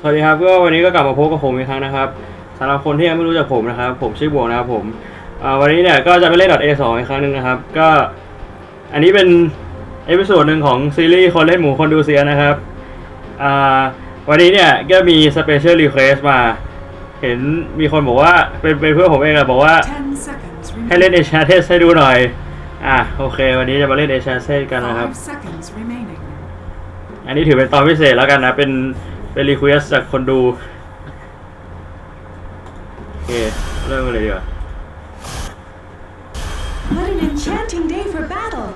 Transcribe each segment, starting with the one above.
สวัสดีครับก็วันนี้ก็กลับมาพบกับผมอีกครั้งนะครับสำหรับคนที่ยังไม่รู้จักผมนะครับ ผมชื่อบวงนะครับผมอ่าวันนี้เนี่ยก็จะไปเล่น .a2 อีกครั้งหนึ่งนะครับ ก็อันนี้เป็นเอพิโซดหนึ่งของซีรีส์คนเล่นหมูคนดูเซียนะครับอ่าวันนี้เนี่ยก็มีสเปเชียลรีเควสมา เห็นมีคนบอกว่าเป็นเป็นเพื่อนผมเองอะบอกว่า Ten seconds ให้เล่น remaining. เอชาเทสให้ดูหน่อย อะโอเค วันนี้จะมาเล่นเอชาเทสกันนะครับ Five seconds remaining. อันนี้ถือเป็นตอนพิเศษแล้วกันนะเป็น เป็นรีเควสจากคนดู โอเค เริ่มกันเลยดีกว่า What an enchanting day for battle!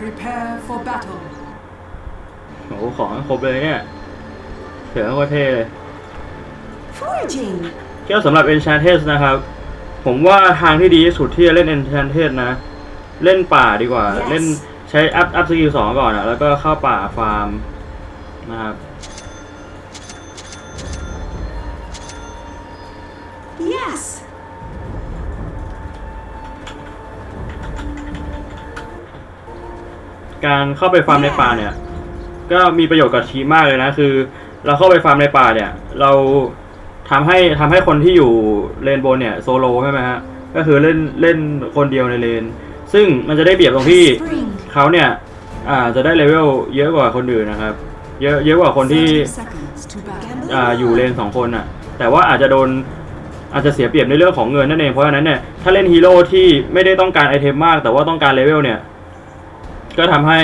Prepare for battle. โอ้โหของครบเลยเนี่ยเสือโคตรเท่เลย Foraging! เกี่ยวสำหรับ Enchanted นะครับ ผมว่าทางที่ดีที่สุดที่จะเล่น Enchanted นะ เล่นป่าดีกว่า Yes เล่นใช้อัพอัพสกิลสองก่อนอะแล้วก็เข้าป่าฟาร์ม นะครับ Yes! การเข้าไปฟาร์มในป่าเนี่ย ก็มีประโยชน์กับทีมมากเลยนะ คือ เราเข้าไปฟาร์มในป่าเนี่ย เราทำให้ทำให้คนที่อยู่เลนบนเนี่ยโซโลใช่ไหมฮะ ก็คือเล่นเล่นคนเดียวในเลน ซึ่งมันจะได้เปรียบตรงที่ Spring! เขาเนี่ย อ่าจะได้เลเวลเยอะกว่าคนอื่นนะครับ เยอะเยอะกว่าคนที่30 seconds to battle. อ่าอยู่เลนสองคนอะ แต่ว่าอาจจะโดนอาจจะเสียเปรียบในเรื่องของเงินนั่นเองเพราะฉะนั้นเนี่ยถ้าเล่นฮีโร่ที่ไม่ได้ต้องการไอเทมมาก แต่ว่าต้องการเลเวลเนี่ย ก็ทำให้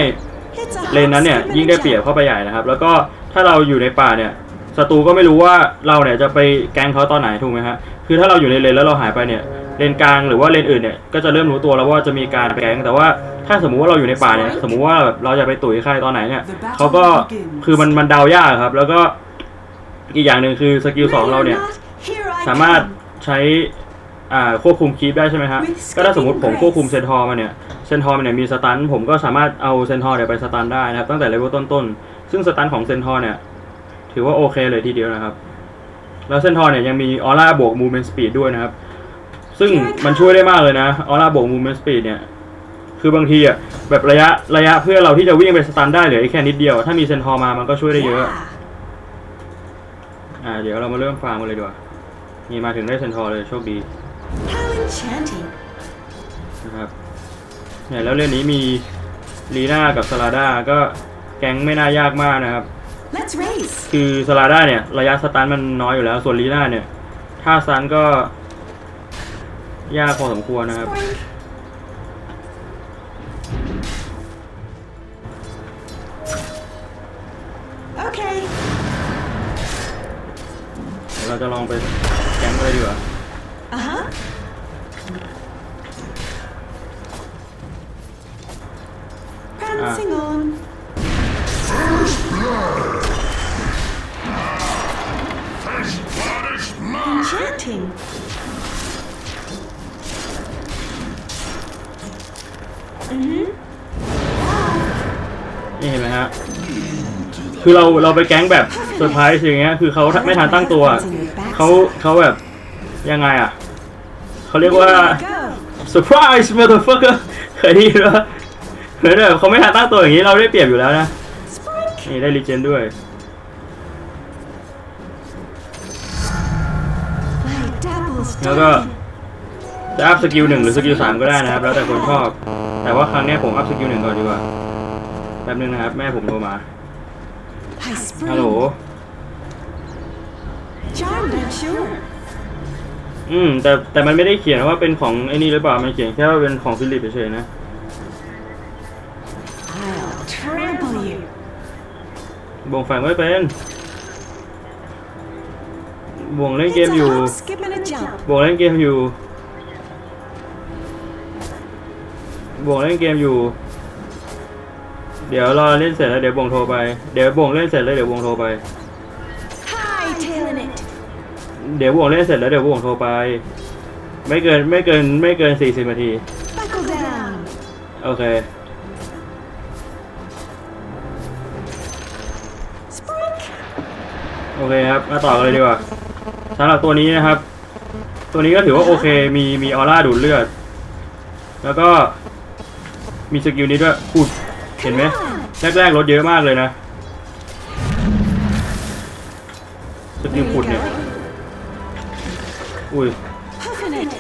It's a เลนนั้นเนี่ย hot skip and ยิ่ง a ได้เปรียบ jump. เข้าไปใหญ่นะครับ แล้วก็ถ้าเราอยู่ในป่าเนี่ยศัตรูก็ไม่รู้ว่าเราเนี่ยจะไปแกล้งเขาตอนไหนถูกไหมฮะคือถ้าเราอยู่ในเลนแล้วเราหายไปเนี่ย เลนกลางหรือว่าเลนอื่นเนี่ยก็จะเริ่มรู้ตัวแล้วว่าจะมีการแกล้งแต่ว่าถ้าสมมุติว่าเราอยู่ในป่าเนี่ยสมมุติว่าแบบเราจะไปตุ๋ยใครตอนไหนเนี่ยเขาก็คือมันมันเดายากครับ แล้วก็อีกอย่างหนึ่งคือสกิลสองเราเนี่ย Ready or not, here I สามารถ come. ใช้อ่าควบคุมคีปได้ใช่ไหมฮะก็ถ้าสมมติผมควบคุมเซนทอร์มาเนี่ยเซนทอร์มันเนี่ยมีสตันผมก็สามารถเอาเซนทอร์เนี่ยไปสตันได้นะครับ ตั้งแต่เลเวลต้นๆ ซึ่งสตันของเซนทอร์เนี่ยถือว่าโอเคเลยทีเดียวนะครับ แล้วเซนทอร์เนี่ยยังมีออร่าบวกมูเมนต์สปีดด้วยนะครับ ซึ่งมันช่วยได้มากเลยนะออร่าบวกมูเมนต์สปีดเนี่ย คือบางทีอะแบบระยะระยะเพื่อเราที่จะวิ่งไปสตันได้เหลืออีกแค่นิดเดียว ถ้ามีเซนทอร์มามันก็ช่วยได้เยอะ Yeah. อ่า เดี๋ยวเรามาเริ่มฟาร์มกันเลยดีกว่านี่มาถึงได้เซนทอร์เลยโชคดี How enchanting! นะครับเนี่ยแล้วเรื่องนี้มีลีน่ากับสลาด้าก็แก๊งไม่น่ายากมากนะครับ Let's race! คือสลาด้าเนี่ย ระยะสตันมันน้อยอยู่แล้ว ส่วนลีน่าเนี่ย ถ้าสตันก็ ยากพอสมควรนะครับ นี่เห็นไหมฮะ คือเราเราไปแก๊งแบบเซอร์ไพรส์อย่างเงี้ย คือเขาไม่ทันตั้งตัว เขาเขาแบบยังไงอะ เขาเรียกว่า Go. surprise motherfucker เคยได้ยินปะเหมือนแบบเขาไม่ทันตั้งตัวอย่างนี้เราได้เปรียบอยู่แล้วนะ นี่ได้รีเจนด้วยแล้วก็ จะอัพสกิลหนึ่งหรือสกิลสามก็ได้นะครับ แล้วแต่คนชอบ แต่ว่าครั้งนี้ผมอัพสกิลหนึ่งก่อนดีกว่า แป๊บนึงนะครับ แม่ผมโทรมา I spring. ฮัลโหล Charmed, I'm sure. อืม แต่แต่มันไม่ได้เขียนว่าเป็นของไอ้นี่หรือเปล่า มันเขียนแค่ว่าเป็นของฟิลิปเฉยๆนะ I'll trample you. บ่งแฝงไม่เป็น บ่งเล่นเกม It's อยู่ hop, skip and a jump. บ่งเล่นเกมอยู่ บ่งเล่นเกมอยู่ เดี๋ยวรอเล่นเสร็จแล้วเดี๋ยวบ่งโทรไป เดี๋ยวบ่งเล่นเสร็จแล้วเดี๋ยวบ่งโทรไป Hightailing it. เดี๋ยวบ่งเล่นเสร็จแล้วเดี๋ยวบ่งโทรไป ไม่เกินไม่เกินไม่เกินสี่สิบนาที Buckle down. โอเค Spike. โอเคครับ มาต่อกันเลยดีกว่าสำหรับตัวนี้นะครับ ตัวนี้ก็ถือว่าโอเค มีมีออร่าดูดเลือด แล้วก็ มีสกิลนี้ด้วยอุดเห็นไหมแรกๆลดเยอะมากเลยนะสกิลขุดเนี่ยอุ้ย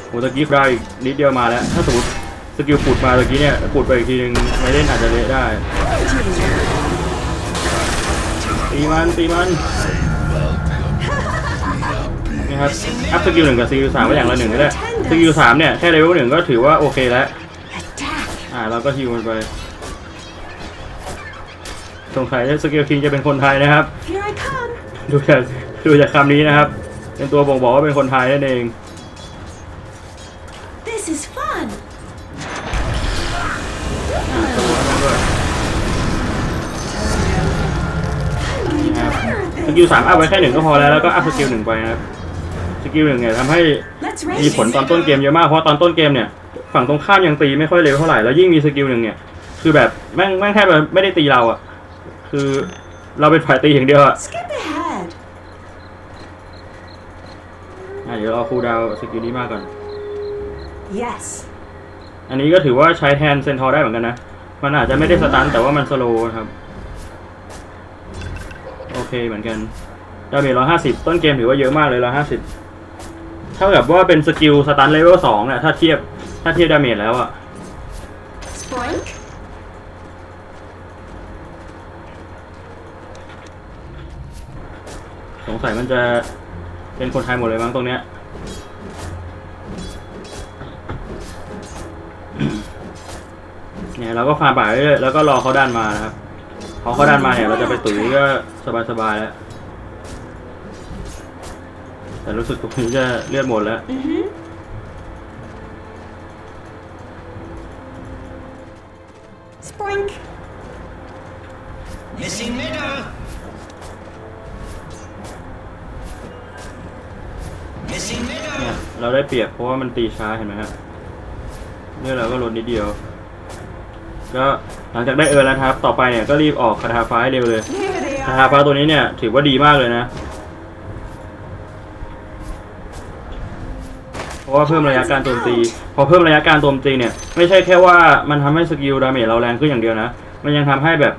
โหตะกี้ได้นิดเดียวมาแล้ว ถ้าสมมติสกิลขุดมาตะกี้เนี่ยขุดไปอีกทีนึงไม่เล่นอาจจะเละได้ตีมันตีมันนี่ครับอัพสกิลหนึ่งกับสกิลสามไว้อย่างละหนึ่งก็ได้สกิลสามเนี่ยแค่เลเวลหนึ่งก็ถือว่าโอเคแล้ว เราก็ฮิวมันไปสงสัยสกิลคิงจะเป็นคนไทยนะครับ Here I come. ดูจากดูจากคำนี้นะครับ เป็นตัวบ่งบอกว่าเป็นคนไทยนั่นเอง This is fun. อ่าสมมติว่าด้วยนี่ครับสกิลสามอัพไว้แค่หนึ่งก็พอแล้ว แล้วก็อัพสกิลหนึ่งไปนะครับ สกิลหนึ่งเนี่ยทำให้ Let's มี race. ผลตอนต้นเกมเยอะมาก เพราะตอนต้นเกมเนี่ย ฝั่งตรงข้ามยังตีไม่ค่อยเร็วเท่าไหร่แล้วยิ่งมีสกิลหนึ่งเนี่ย คือแบบแม่งแม่งแทบจะไม่ได้ตีเราอะคือเราเป็นฝ่ายตีอย่างเดียวอะ Skip ahead. อะเดี๋ยวเราคูลดาวน์สกิลนี้มากก่อน Yes. อันนี้ก็ถือว่าใช้แทนเซนทอร์ได้เหมือนกันนะ มันอาจจะไม่ได้สตันแต่ว่ามันสโลว์นะครับ โอเคเหมือนกันดาเมจร้อยห้าสิบต้นเกมถือว่าเยอะมากเลยร้อยห้าสิบเท่ากับว่าเป็นสกิลสตันเลเวลสองเนี่ยถ้าเทียบ ถ้าเทียบดาเมจแล้วอะ Spoink. สงสัยมันจะเป็นคนไทยหมดเลยมั้งตรงเนี้ยเนี่ยเราก็ฟาร์มป่าเรื่อยๆแล้วก็รอเขาดันมานะครับพอเขาดันมาเนี่ยเราจะไปตุ๋ยก็สบายๆแล้วแต่รู้สึกตรงนี้จะเลือดหมดแล้ว Mm-hmm. เราได้เปรียบเพราะว่ามันตีช้าเห็นไหมครับเลือดเราก็ลดนิดเดียว ก็หลังจากได้เออแล้วนะครับ ต่อไปเนี่ยก็รีบออกคาถาฟ้าให้เร็วเลย Here they คาถา are. ฟ้าตัวนี้เนี่ย ถือว่าดีมากเลยนะ เพราะว่าเพิ่มระยะการโจมตี พอเพิ่มระยะการโจมตีเนี่ย ไม่ใช่แค่ว่ามันทำให้สกิลดาเมจเราแรงขึ้นอย่างเดียวนะ มันยังทำให้แบบ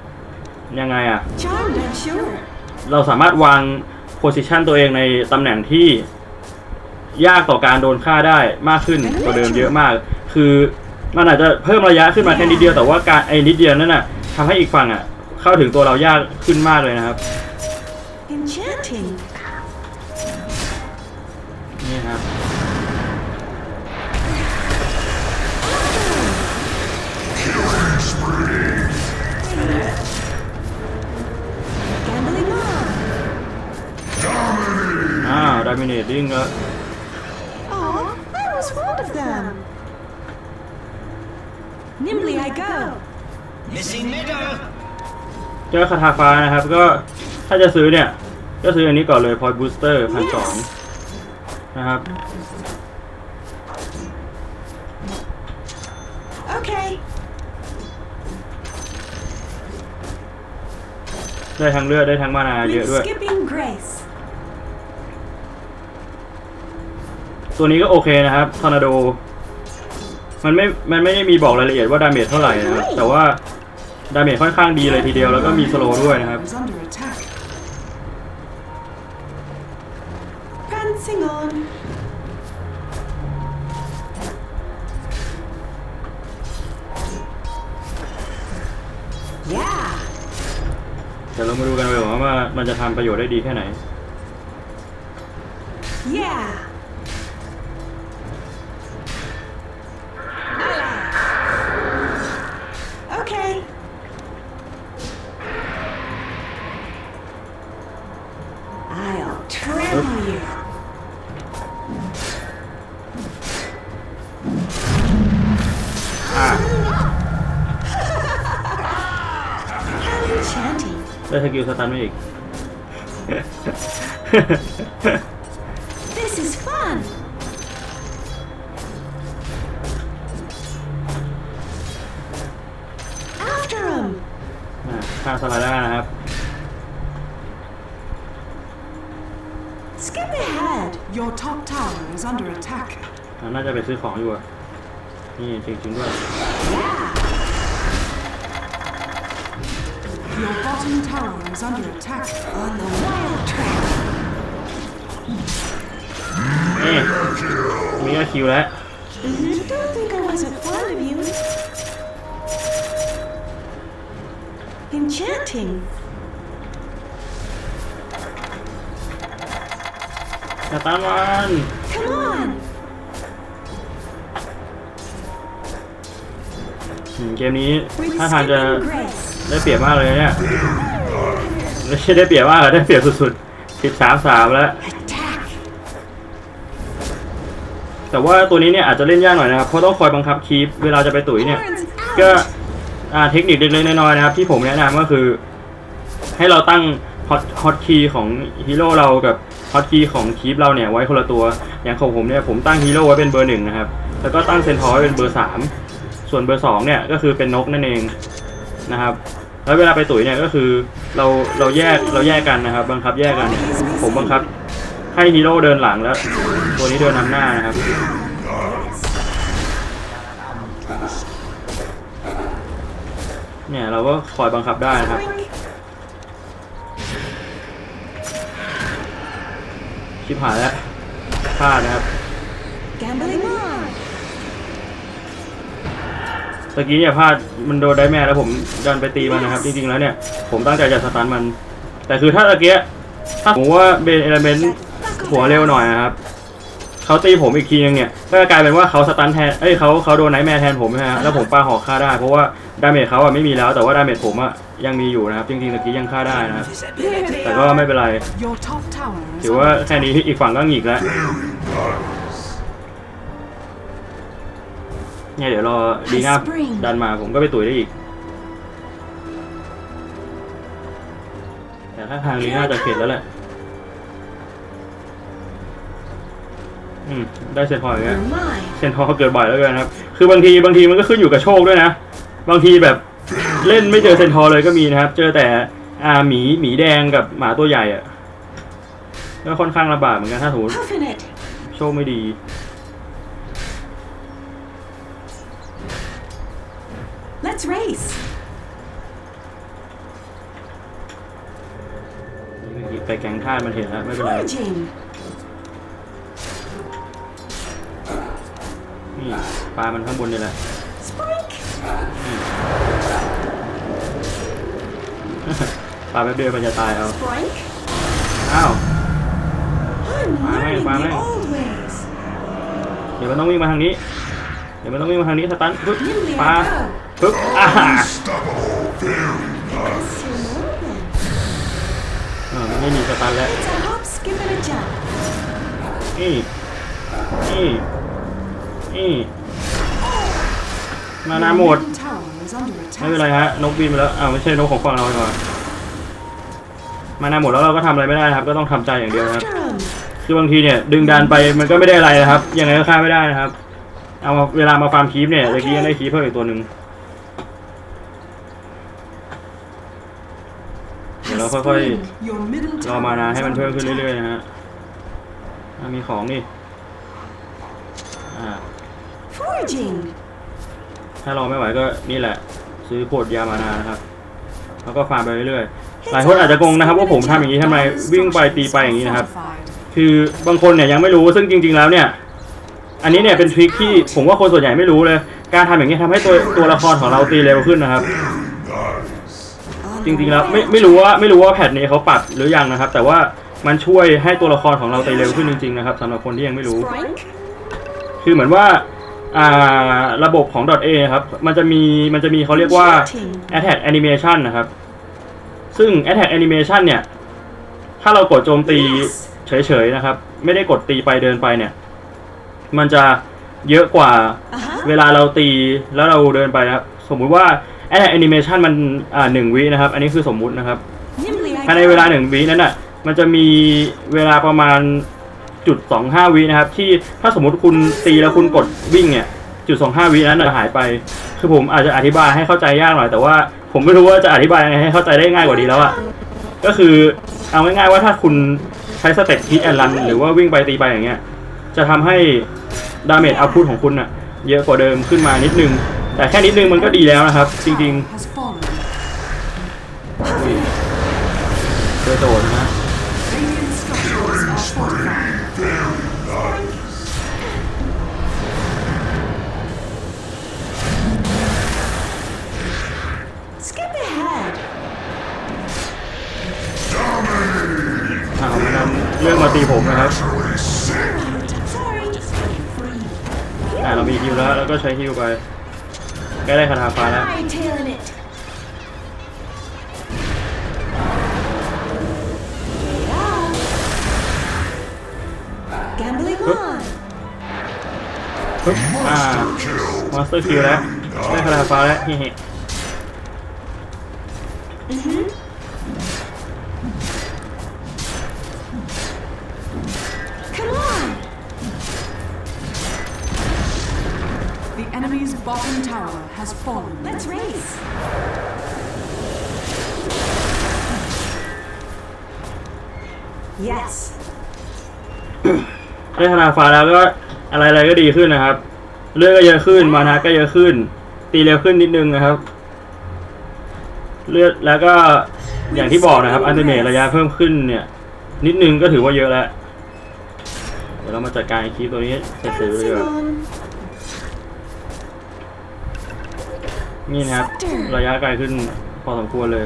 ยังไงอะ Charmed, I'm sure. เราสามารถวางโพสิชันตัวเองในตำแหน่งที่ ยากต่อการโดนฆ่าได้มากขึ้นกว่าเดิมเยอะมาก คือมันอาจจะเพิ่มระยะขึ้นมาแค่นิดเดียวแต่ว่าการไอ้นิดเดียวนั่นน่ะทำให้อีกฝั่งอะ เข้าถึงตัวเรายากขึ้นมากเลยนะครับ Enchanting. นี่ครับ Gambling on. อ้าวดามิเนตดิ้งแล้ว them. Nimbly I go. Missing middle. เจอคาถาฟ้านะครับ ก็ถ้าจะซื้อเนี่ย ก็ซื้ออันนี้ก่อนเลยพอยบูสเตอร์พันสองนะครับ Okay. ได้ทั้งเลือดได้ทั้งมานาเยอะ With ด้วย skipping grace. ตัวนี้ก็โอเคนะครับทอร์นาโด มันไม่ มันไม่ได้มีบอกรายละเอียดว่าดาเมจเท่าไหร่นะครับ แต่ว่าดาเมจค่อนข้างดีเลยทีเดียวแล้วก็มีสโลว์ด้วยนะครับ Is under attack. Prancing on. Yeah. เดี๋ยวเรามาดูกันเลยว่ามันจะทำประโยชน์ได้ดีแค่ไหน Yeah. ได้สกิลสตันมาอีก This is fun. After him. อ่าข้างสไลด์ได้นะครับ Skip ahead. Your top tower is under attack. อ่าน่าจะไปซื้อของอยู่อะนี่จริงๆด้วย Your bottom tower is under attack. On the wild track. นี่มีก็คิวแล้ว Don't think I wasn't fond of you. Enchanting. สตาร์วัน Come on. อืมเกมนี้ With ถ้าทางจะ skipping grace. ได้เปรียบมากเลยเนี่ยไม่ใช่ได้เปรียบมากอะได้เปรียบสุดๆสิบสามสามแล้ว แต่ว่าตัวนี้เนี่ยอาจจะเล่นยากหน่อยนะครับเพราะต้องคอยบังคับคีปเวลาจะไปตุ๋ยเนี่ย ก็เทคนิคเล็กๆน้อยๆนะครับ ที่ผมแนะนำก็คือ ให้เราตั้งฮอตฮอตคีย์ของฮีโร่เรากับฮอตคีย์ของคีปเราเนี่ยไว้คนละตัว อย่างของผมเนี่ยผมตั้งฮีโร่ไว้เป็นเบอร์หนึ่งนะครับ แล้วก็ตั้งเซนทอร์ไว้เป็นเบอร์สามส่วนเบอร์สองเนี่ยก็คือเป็นนกนั่นเอง นะครับ แล้วเวลาไปตุ๋ยเนี่ยก็คือเราเราแยกเราแยกกันนะครับ บังคับแยกกัน ผมบังคับ ให้ฮีโร่เดินหลังแล้ว ตัวนี้เดินนำหน้านะครับเนี่ยเราก็คอยบังคับได้นะครับ ชิบหายแล้วพลาดนะครับ ตะกี้เนี่ยพลาดมันโดนได้แม่แล้วผมดันไปตีมันนะครับ จริงๆแล้วเนี่ย ผมตั้งใจจะสตันมัน แต่คือถ้าตะเกียถ้าผมว่าเบนเอลเมนต์หัวเร็วหน่อยนะครับเขาตีผมอีกทีนึงเนี่ยก็กลายเป็นว่าเขาสตันแทนเอ้ยเขาเขาโดนไนท์แมร์แทนผมนะฮะแล้วผมปาหอกฆ่าได้ เพราะว่าดาเมจเขาอะไม่มีแล้วแต่ว่าดาเมจผมอะยังมีอยู่นะครับจริงๆตะกี้ยังฆ่าได้นะครับ Invisibility. แต่ก็ไม่เป็นไร Your top tower is ถือว่า under แค่นี้อีกฝั่งก็หงิกแล้ว เนี่ยเดี๋ยวรอดีน่าดันมาผมก็ไปตุ๋ยได้อีก แต่ถ้าทางลีน่าจะเข็ดแล้วแหละ อืม ได้เซนทอยอย่างเงี้ย You're mine. เซนทอร์เกิดบ่อยแล้วกันนะครับ คือบางทีบางทีมันก็ขึ้นอยู่กับโชคด้วยนะ บางทีแบบเล่นไม่เจอเซนทอร์เลยก็มีนะครับ เจอแต่อาหมีหมีแดงกับหมาตัวใหญ่อะก็ค่อนข้างลำบากเหมือนกันถ้าสมมติ Puffin it. โชคไม่ดี Let's race. นี่ไปแก๊งท่าสมันเห็นแล้วไม่เป็นไร Foraging. นี่ปลามันข้างบนนี่แหละ Sprink. ปลาแป๊บเดียวมันจะตายเอา Sprink. อ้าว I'm Bye, learning bye, the bye. old ways. เดี๋ยวมันต้องวิ่งมาทางนี้ เดี๋ยวมันต้องวิ่งมาทางนี้สตันปึ๊บ Nimbly ปลา I go. ปึ๊บอ่า Let's see more then. เออมันไม่มีสตันแล้วนี่นี่นี่มานาหมด ไม่เป็นไรฮะ นกบินไปแล้ว อ้าวไม่ใช่นกของฝั่งเราดีกว่ามานาหมดแล้วเราก็ทำอะไรไม่ได้ครับ ก็ต้องทำใจอย่างเดียวครับ คือบางทีเนี่ยดึงดันไปมันก็ไม่ได้อะไรนะครับ ยังไงก็ฆ่าไม่ได้นะครับ เอาเวลามาฟาร์มคีปเนี่ยเมื่อกี้ยังได้คีปเพิ่มอีกตัวหนึ่ง เดี๋ยวเราค่อย Sprink. Your middle ๆรอ tower มานา is ให้มันเพิ่ม under ขึ้น attack. เรื่อยๆนะฮะอะมีของนี่อ่า Foraging. ถ้ารอไม่ไหวก็นี่แหละ ซื้อโพดยามานานะครับ แล้วก็ฟาร์มไปเรื่อยๆ หลายคนอาจจะงงนะครับว่าผมทำอย่างนี้ทำไมวิ่งไปตีไปอย่างนี้นะครับ Fortified. คือบางคนเนี่ยยังไม่รู้ซึ่งจริง ๆแล้วเนี่ย อันนี้เนี่ยเป็นทริคที่ผมว่าคนส่วนใหญ่ไม่รู้เลย การทำอย่างนี้ทำให้ตัวตัวละครของเราตีเร็วขึ้นนะครับ จริงๆแล้วไม่ไม่รู้ว่าไม่รู้ว่าแพทนี้เขาปรับหรือยังนะครับ แต่ว่ามันช่วยให้ตัวละครของเราตีเร็วขึ้นจริงๆนะครับสำหรับคนที่ยังไม่รู้ คือเหมือนว่าอ่าระบบของ .a ครับ มันจะมีมันจะมีเขาเรียกว่า attack animation นะครับ ซึ่ง attack animation เนี่ย ถ้าเรากดโจมตีเฉยๆนะครับ ไม่ได้กดตีไปเดินไปเนี่ย มันจะเยอะกว่า Uh huh. เวลาเราตีแล้วเราเดินไปนะครับ สมมุติว่า attack animation มันอ่าหนึ่งวินะครับ อันนี้คือสมมุตินะครับภายในเวลาหนึ่งวินั้นอะมันจะมีเวลาประมาณจุดสองห้าวินะครับ ที่ถ้าสมมติคุณตีแล้วคุณกดวิ่งเนี่ยจุดสองห้าวินั้นจะหายไป คือผมอาจจะอธิบายให้เข้าใจยากหน่อย แต่ว่าผมไม่รู้ว่าจะอธิบายยังไงให้เข้าใจได้ง่ายกว่านี้แล้วอะก็คือเอาง่ายๆว่าถ้าคุณใช้สเต็ปฮิตแอนลันหรือว่าวิ่งไปตีไปอย่างเงี้ยจะทำให้ดาเมจเอาพุทของคุณอะเยอะกว่าเดิมขึ้นมานิดนึง แต่แค่นิดนึงมันก็ดีแล้วนะครับ จริงๆเจอโจทย์นะฮะ Radiant structures are fortified. Skip ahead. อ้ามันำเรื่องมาตีผมนะครับอ่าเรามีฮิวแล้วแล้วก็ใช้ฮิวไป กล้ได้คาถาฟ้าแล้ว Hightailing it. Yeah. Gambling on. ปึ๊บอ่ามาสเตอร์คิวแล้วได้คาถาฟ้าแล้วเฮ้ Yes. ได้คาถาฟ้าแล้วก็อะไรๆก็ดีขึ้นนะครับ เลือดก็เยอะขึ้น มานะก็เยอะขึ้น ตีเร็วขึ้นนิดนึงนะครับ เลือดแล้วก็อย่างที่บอกนะครับอันติเมทระยะเพิ่มขึ้นเนี่ย นิดนึงก็ถือว่าเยอะแล้ว เดี๋ยวเรามาจัดการไอ้คีปตัวนี้เสร็จๆเลยดี Dancing กว่า on. นี่นะครับ ระยะไกลขึ้นพอสมควรเลย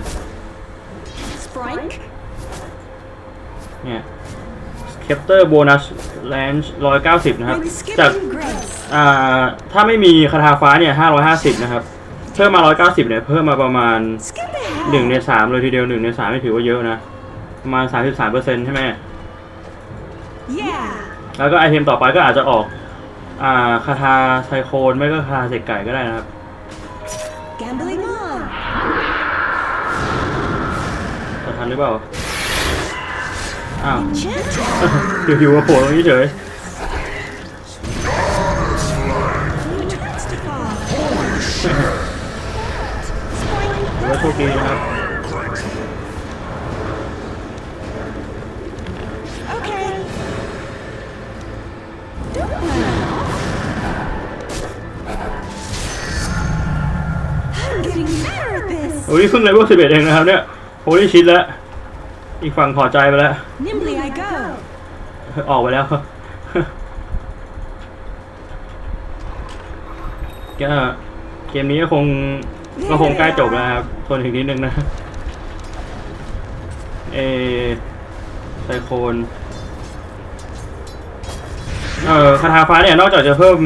Sprite. เนี่ยเคปเตอร์โบนัสแลนจ์ร้อยเก้าสิบนะครับ With จาก skipping grace. อ่าถ้าไม่มีคาถาฟ้าเนี่ยห้าร้อยห้าสิบนะครับเพิ่มมาร้อยเก้าสิบเนี่ยเพิ่มมาประมาณ Skip ahead. หนึ่งในสามเลยทีเดียวหนึ่งในสามไม่ถือว่าเยอะนะ ประมาณสามสิบสามเปอร์เซ็นต์ใช่ไหม Yeah. แล้วก็ไอเทมต่อไปก็อาจจะออก อ่าคาถาไซโคนไม่ก็คาถาเสกไก่ก็ได้นะครับ Gambling on. จะทันหรือเปล่า อ้าว Enchanted. หิวๆมาโผล่ตรงนี้เฉย Transtify. ถือว่าโชคดีนะครับ Okay. Don't run off. I'm getting better at this. โอ้ยเพิ่งเลเวลสิบเอ็ดเองนะครับเนี่ยโอ้ยชิดแล้ว อีกฝั่งถอดใจไปแล้ว Nimbly I go. ออกไปแล้ว ก็เกมนี้ก็คงก็คงใกล้จบแล้วครับทนอีกนิดนึงนะ เอไซโคนเอ่อคาถาฟ้าเนี่ยนอกจากจะเพิ่ม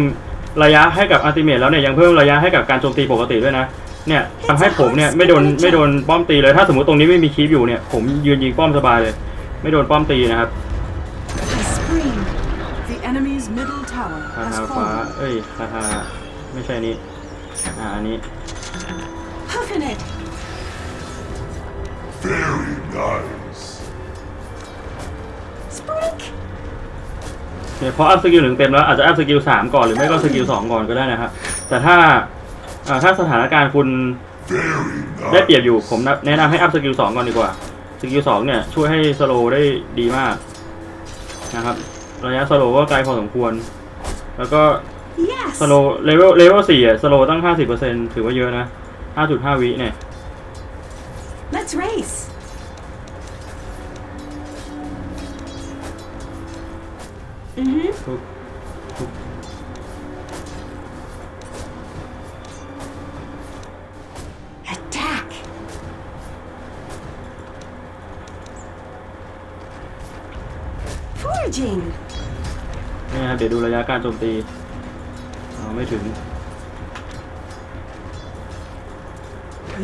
ระยะให้กับอัลติเมทแล้วเนี่ยยังเพิ่มระยะให้กับการโจมตีปกติด้วยนะ เนี่ยทำให้ผมเนี่ยไม่โดนไม่โดนป้อมตีเลยถ้าสมมติตรงนี้ไม่มีคีปอยู่เนี่ยผมยืนยิงป้อมสบายเลย ไม่โดนป้อมตีนะครับ I spring. The enemy's middle tower คา has ถาฟ้า fallen. เอ้ยคาถาไม่ใช่นี้อ่าอันนี้ Huffing it. Very nice. Sprink. เนี่ยพออัพสกิลหนึ่งเต็มแล้วอาจจะอัพสกิลสามก่อนหรือไม่ก็สกิลสองก่อนก็ได้นะครับแต่ถ้า อ่าถ้าสถานการณ์คุณ Very ได้ nice. เปรียบอยู่ผมแนะนำให้อัพสกิลสองก่อนดีกว่า สกิลสองเนี่ย ช่วยให้สโลว์ได้ดีมาก นะครับระยะสโลว์ก็ไกลพอสมควร แล้วก็ Yes. สโลว์เลเวลเลเวลสี่อะสโลว์ตั้งห้าสิบเปอร์เซ็นถือว่าเยอะนะห้าจุดห้าวิเนี่ย ยวดูระยะการโจมตีเอาไม่ถึง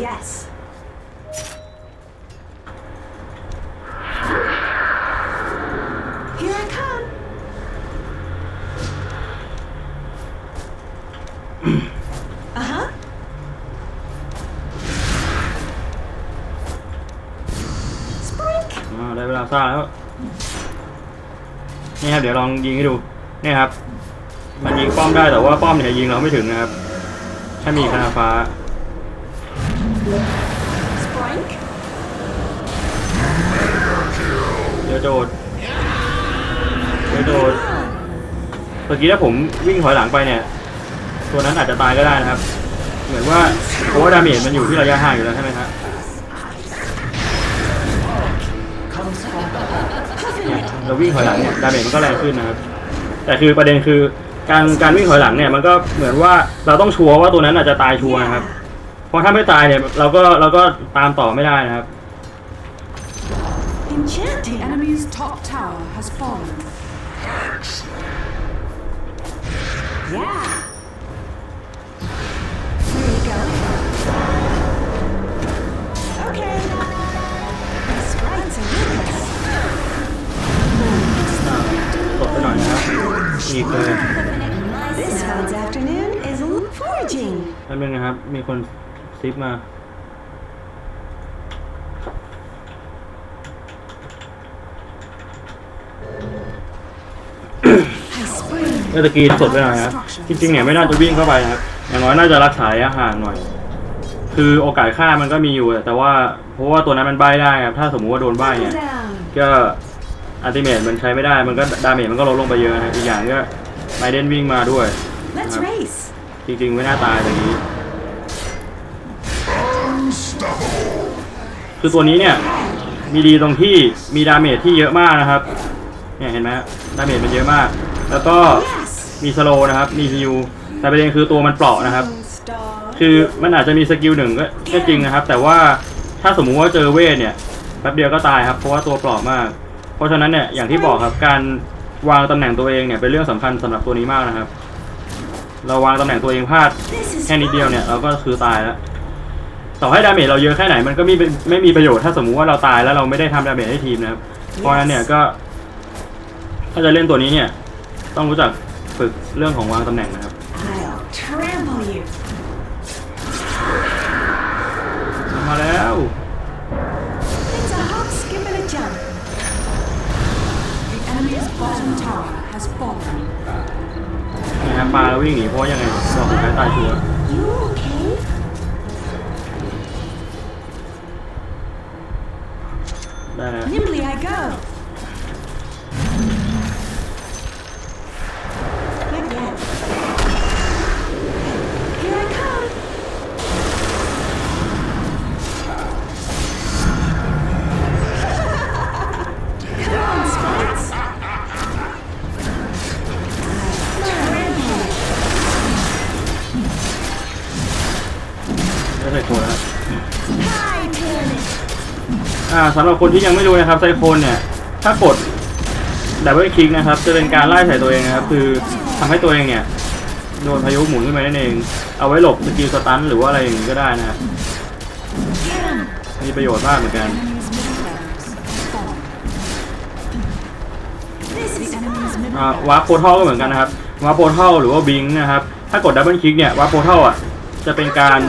Yes. Here I come. uh-huh. Sprink. อ่าได้เวลาซ่าแล้ว นี่ครับ เดี๋ยวลองยิงให้ดู นี่ครับ มันยิงป้อมได้แต่ว่าป้อมเนี่ยยิงเราไม่ถึงนะครับ ถ้ามีคาถาฟ้าเดี๋ยวโดดเดี๋ยวโดดเมื่อกี้ถ้าผมวิ่งถอยหลังไปเนี่ย ตัวนั้นอาจจะตายก็ได้นะครับ เหมือนว่าโอ้ดาเมจมันอยู่ที่ระยะห่างอยู่แล้วใช่ไหมครับเนี่ย it. เราวิ่งถอยหลังเนี่ยดาเมจมันก็แรงขึ้นนะครับ แต่คือประเด็นคือการการวิ่งถอยหลังเนี่ยมันก็เหมือนว่าเราต้องชัวร์ว่าตัวนั้นอาจจะตายชัวร์นะครับ เพราะถ้าไม่ตายเนี่ยเราก็เราก็ตามต่อไม่ได้นะครับ The Enchanting. enemy's top tower has fallen. Yeah. There you go. Okay. Sprites are with us. กดไปหน่อยนะครับนี่คื อ This fellow's afternoon is a little foraging. แป๊บนึงนะครับ มีคนซิปมา I spring. เมื่อตะกี้สดไปหน่อยครับจริงๆเนี่ยไม่น่าจะวิ่งเข้าไปนะครับ อย่างน้อยน่าจะรักษาระยะห่างหน่อย คือโอกาสฆ่ามันก็มีอยู่แต่ว่าเพราะว่าตัวนั้นมันใบได้ครับ ถ้าสมมุติว่าโดนใบ Double เนี่ย down. ก็ อัลติเมทมันใช้ไม่ได้มันก็ดาเมจมันก็ลดลงไปเยอะนะอีกอย่างก็ไมเดนวิ่งมาด้วย Let's Uh, race. จริงๆไม่น่าตายอย่างนี้ คือตัวนี้เนี่ยมีดีตรงที่มีดาเมจที่เยอะมากนะครับเนี่ยเห็นไหมฮะดาเมจมันเยอะมาก แล้วก็ Yes. มีสโลว์นะครับ มีฮิวแต่ประเด็นคือตัวมันเปราะนะครับ Star. คือมันอาจจะมีสกิลหนึ่งก็ก็จริงนะครับ แต่ว่าถ้าสมมุติว่าเจอเวทเนี่ยแป๊บเดียวก็ตายครับ เพราะว่าตัวเปราะมากเพ ราะฉะนั้นเนี่ยอย่างที่บอกครับการวางตำแหน่งตัวเองเนี่ยเป็นเรื่องสำคัญสำหรับตัวนี้มากนะครับ เราวางตำแหน่งตัวเองพลาด This is แค่นิดเดียวเนี่ย fun. เราก็คือตายแล้วต่อให้ดาเมจเราเยอะแค่ไหนมันก็มีไม่มีประโยชน์ถ้าสมมุติว่าเราตายแล้วเราไม่ได้ทำดาเมจให้ทีมนะครับเพราะฉะนั้นเนี่ยก็ ถ้าจะเล่นตัวนี้เนี่ย ต้องรู้จักฝึกเรื่องของวางตำแหน่งนะครับ สำหรับคนที่ยังไม่รู้นะครับไซโคนเนี่ย ถ้ากดดับเบิลคลิกนะครับ จะเป็นการไล่ใส่ตัวเองนะครับ คือทำให้ตัวเองเนี่ยโดนพายุหมุนขึ้นมานั่นเอง เอาไว้หลบสกิลสตันหรือว่าอะไรอย่างนี้ก็ได้นะครับมีประโยชน์มากเหมือนกัน Enemy's middle barracks have fallen. This is The enemy's fun. middle อ่าวาร์ปโพทัลก็เหมือนกันนะครับวาร์ปโพทัลหรือว่าบิงนะครับ ถ้ากดดับเบิลคลิกเนี่ยวาร์ปโพทัลอะจะเป็นการ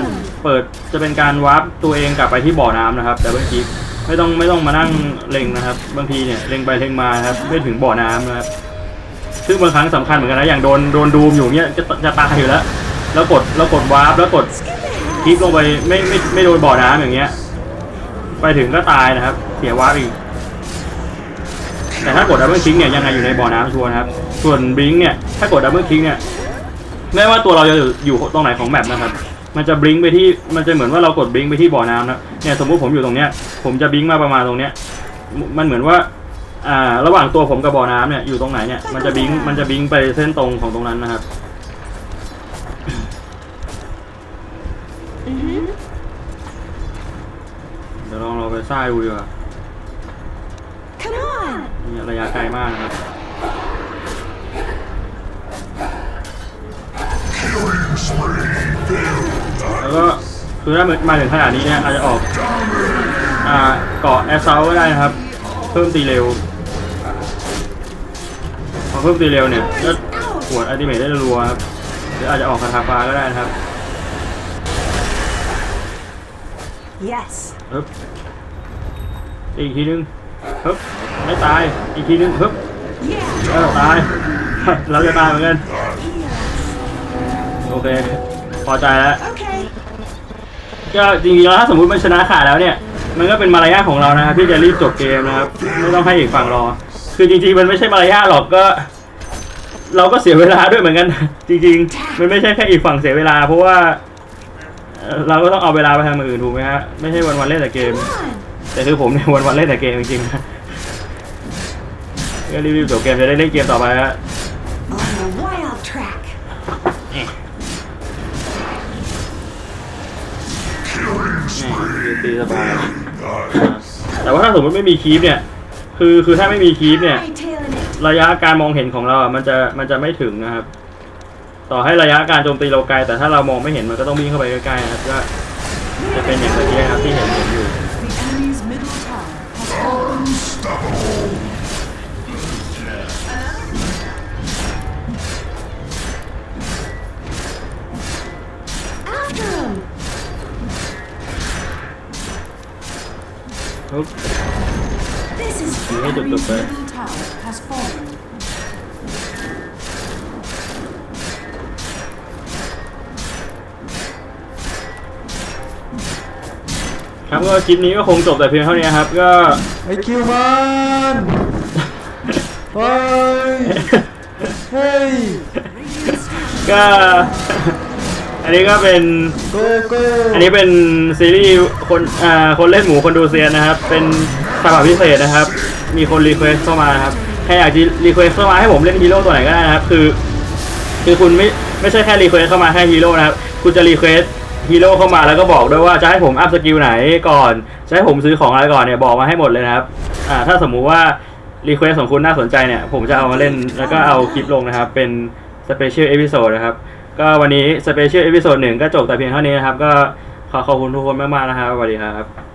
เปิดจะเป็นการวาร์ปตัวเองกลับไปที่บ่อน้ำนะครับดับเบิลคลิก ไม่ต้องไม่ต้องมานั่งเล็งนะครับ บางทีเนี่ยเล็งไปเล็งมาครับไม่ถึงบ่อน้ำนะครับ ซึ่งบางครั้งสำคัญเหมือนกันนะอย่างโดนโดนดูมอยู่เนี่ยจะจะตายอยู่แล้ว แล้วกดแล้วกดวาร์ปแล้วกดคลิกลงไปไม่ไม่ไม่โดนบ่อน้ำอย่างเงี้ย ไปถึงก็ตายนะครับ เสียวาร์ปอีกแต่ถ้ากดดับเบิลคลิกเนี่ยยังไงอยู่ในบ่อน้ำชัวร์นะครับ ส่วนบลิงเนี่ยถ้ากดดับเบิลคลิกเนี่ยไม่ว่าตัวเราจะอยู่อยู่ตรงไหนของแมปนะครับ มันจะบลิงก์ไปที่มันจะเหมือนว่าเรากดบลิงก์ไปที่บ่อน้ำนะเนี่ยสมมุติผมอยู่ตรงเนี้ย ผมจะบลิงก์มาประมาณตรงเนี้ย มันเหมือนว่าอ่าระหว่างตัวผมกับบ่อน้ำเนี่ยอยู่ตรงไหนเนี่ยมันจะบลิงก์มันจะบลิงก์ไปเส้นตรงของตรงนั้นนะครับ Mm-hmm. เดี๋ยวลองเราไปซ่าดูดีกว่า Come on. นี่ระยะไกลมากนะครับ แล้วก็คือถ้ามาถึงขนาดนี้เนี่ยอาจจะออกอ่าเกาะแอสเซลก็ได้นะครับ เพิ่มตีเร็วพอเพิ่มตีเร็วเนี่ยก็ขวดอัลติเมทได้รัวๆครับหรืออาจจะออกคาถาฟ้าก็ได้นะครับ Yes. ฮึบอีกทีนึงฮึบไม่ตายอีกทีนึงฮึบ Yeah. เออตายเราจะตายเหมือนกัน โอเค พอใจแล้ว Okay. ก็จริงๆแล้วถ้าสมมติมันชนะขาดแล้วเนี่ย มันก็เป็นมารยาทของเรานะครับที่จะรีบจบเกมนะครับ ไม่ต้องให้อีกฝั่งรอ คือจริงๆมันไม่ใช่มารยาทหรอกก็ เราก็เสียเวลาด้วยเหมือนกัน จริง ๆ มันไม่ใช่แค่อีกฝั่งเสียเวลา เพราะว่าเอ่อเราก็ต้องเอาเวลาไปทำอย่างอื่นถูกไหมฮะไม่ใช่วันวันๆเล่นแต่เกม Come on. แต่คือผมเนี่ยวันวันๆเล่นแต่เกมจริงๆนะโอเคก็รีบๆจบเกมจะได้เล่นเกมต่อไปฮะ ตีสบายแต่ว่าถ้าสมมติไม่มีคีปเนี่ย คือคือถ้าไม่มีคีปเนี่ย ระยะการมองเห็นของเราอะมันจะมันจะไม่ถึงนะครับ ต่อให้ระยะการโจมตีเราไกลแต่ถ้าเรามองไม่เห็นมันก็ต้องวิ่งเข้าไปใกล้ๆนะครับก็จะเป็นอย่างเมื่อกี้นะครับที่เห็น ปุ๊บ This is ยิงให้จบ Enemy's ๆไป middle tower has fallen. ครับก็คลิปนี้ก็คงจบแต่เพียงเท่านี้ครับ ก็ ไอคิวมันเฮ้ยเฮ้ย ก็ อันนี้ก็เป็น โกโก้อันนี้เป็นซีรีส์คนอ่าคนเล่นหมูคนดูเซียนนะครับ เป็นฉบับพิเศษนะครับ มีคนรีเควสเข้ามานะครับใครอยากจะรีเควสเข้ามาให้ผมเล่นฮีโร่ตัวไหนก็ได้นะครับ คือ คือคุณไม่ไม่ใช่แค่รีเควสเข้ามาแค่ฮีโร่นะครับ คุณจะรีเควสฮีโร่เข้ามาแล้วก็บอกด้วยว่าจะให้ผมอัพสกิลไหนก่อน จะให้ผมซื้อของอะไรก่อนเนี่ยบอกมาให้หมดเลยนะครับ อ่า ถ้าสมมุติว่ารีเควสของคุณน่าสนใจเนี่ย ผมจะเอามาเล่นแล้วก็เอาคลิปลงนะครับ เป็นสเปเชียลเอพิโซดนะครับ ก็วันนี้สเปเชียลเอพิโซดหนึ่งก็จบแต่เพียงเท่านี้นะครับ ก็ขอขอบคุณทุกคนมากๆนะครับสวัสดีครับ